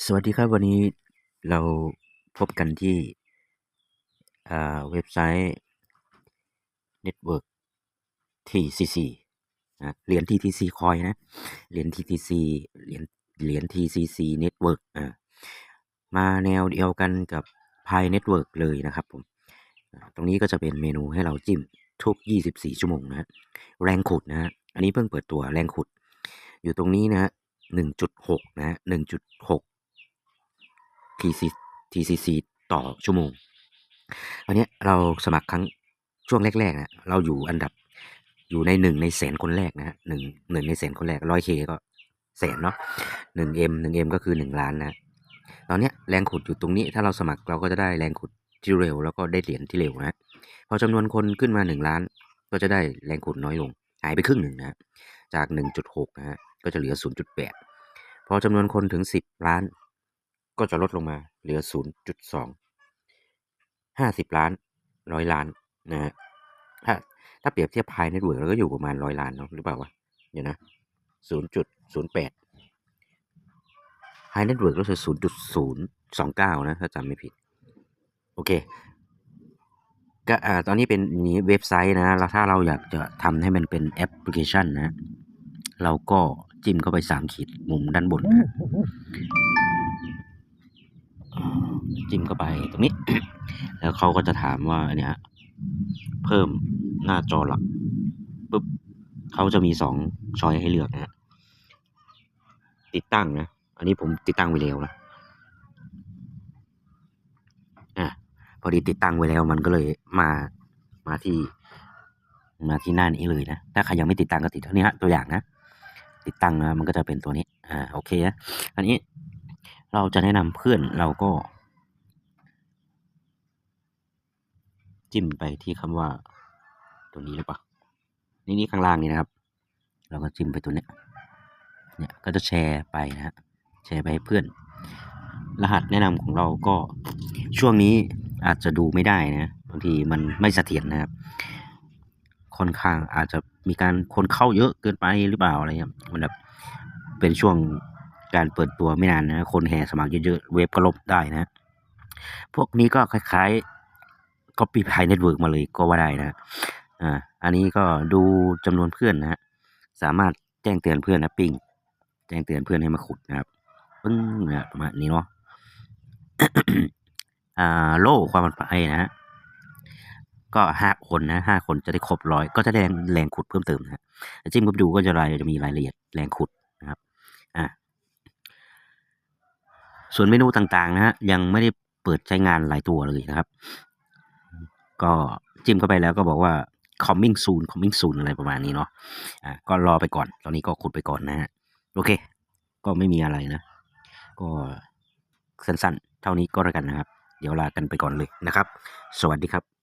สวัสดีครับวันนี้เราพบกันที่อ่าเว็บไซต์ Network TCC นะเหรียญ TTC Coin นะเหรียญ TTC เหรียญเหรียญ TCC Network อ่ามาแนวเดียวกันกับ Pi Network เลยนะครับผม ตรงนี้ก็จะเป็นเมนูให้เราจิ้มทุก 24 ชั่วโมงนะฮะแรงขุดนะฮะอันนี้เพิ่งเปิดตัวแรงขุด อยู่ตรงนี้นะฮะ1.6 นะฮะ1.6 TCC ต่อชั่วโมงอันเนี้ยเราสมัครครั้งช่วงแรกๆนะเราอยู่อันดับอยู่ในหนึ่งในแสนคนแรกนะฮะหนึ่งหนึ่งในแสนคนแรกร้อยเคก็แสนเนาะหนึ่งเอ็มหนึ่งเอ็มก็คือหนึ่งล้านนะตอนเนี้ยแรงขุดอยู่ตรงนี้ถ้าเราสมัครเราก็จะได้แรงขุดที่เร็ว แล้วก็ได้เหรียญที่เร็วนะพอจำนวนคนขึ้นมาหนึ่งล้าน ก็จะได้แรงขุดน้อยลง หายไปครึ่งหนึ่งนะจากหนึ่งจุดหกนะฮะก็จะเหลือศูนย์จุดแปดพอจำนวนคนถึงสิบล้าน ก็จะลดลงมาเหลือ 0.2 50 ล้าน100ล้านนะฮะถ้าถ้าเปรียบเทียบพายเน็ตเวิร์กเราก็อยู่ประมาณ100ล้านเนาะหรือเปล่าวะเดี๋ยวนะ 0.08 High Network รู้สึก0.029 นะ ถ้าจำไม่ผิด โอเคก็อ่าตอนนี้เป็นนี้เว็บไซต์นะแล้วถ้าเราอยากจะทำให้มันเป็นแอปพลิเคชันนะ เราก็จิ้มเข้าไป3ขีดมุมด้านบนนะ จิ้มเข้าไปตรงนี้ แล้วเขาก็จะถามว่าเนี่ยเพิ่มหน้าจอหลักปุ๊บเขาจะมีสองช้อยให้เลือกนะฮะติดตั้งนะ อันนี้ผมติดตั้งไว้แล้วนะอะพอดีติดตั้งไว้แล้วมันก็เลยมามาที่ มาที่หน้านี้เลยนะ ถ้าใครยังไม่ติดตั้งก็ติดเท่านี้ฮะตัวอย่างนะ ติดตั้งนะมันก็จะเป็นตัวนี้ อ่าโอเคนะอันนี้เราจะแนะนำเพื่อนเราก็ จิ้มไปที่คำว่าตัวนี้หรือเปล่านี่นี่ข้างล่างนี่นะครับ เราก็จิ้มไปตัวเนี้ยเนี่ยก็จะแชร์ไปนะฮะแชร์ไปให้เพื่อน รหัสแนะนำของเราก็ช่วงนี้อาจจะดูไม่ได้นะบางทีมันไม่เสถียรนะครับ ค่อนข้างอาจจะมีการคนเข้าเยอะเกินไปหรือเปล่าอะไรเงี้ยมันแบบเป็นช่วงการเปิดตัวไม่นานนะ คนแห่สมัครเยอะๆเว็บก็ลบได้นะ พวกนี้ก็คล้ายๆ copy Pi Network มาเลยก็ว่าได้นะอ่าอันนี้ก็ดูจำนวนเพื่อนนะฮะสามารถแจ้งเตือนเพื่อนนะปิ้งแจ้งเตือนเพื่อนให้มาขุดนะครับปึ้งเนี่ยประมาณนี้เนาะอ่าโล่ความปลอดภัยนะฮะก็ห้าคนนะห้าคนจะได้ครบร้อยก็จะได้แรงแรงขุดเพิ่มเติมนะฮะจิ้มเข้าไปดูก็จะรายจะมีรายละเอียดแรงขุดนะครับอ่าส่วนเมนูต่างๆนะฮะยังไม่ได้เปิดใช้งานหลายตัวเลยนะครับ ก็จิ้มเข้าไปแล้วก็บอกว่า coming soon coming soon อะไรประมาณนี้เนาะอ่าก็รอไปก่อน ตอนนี้ก็ขุดไปก่อนนะฮะโอเค ก็ไม่มีอะไรนะ ก็สั้นๆ เท่านี้ก็แล้วกันนะครับ เดี๋ยวลากันไปก่อนเลยนะครับ สวัสดีครับ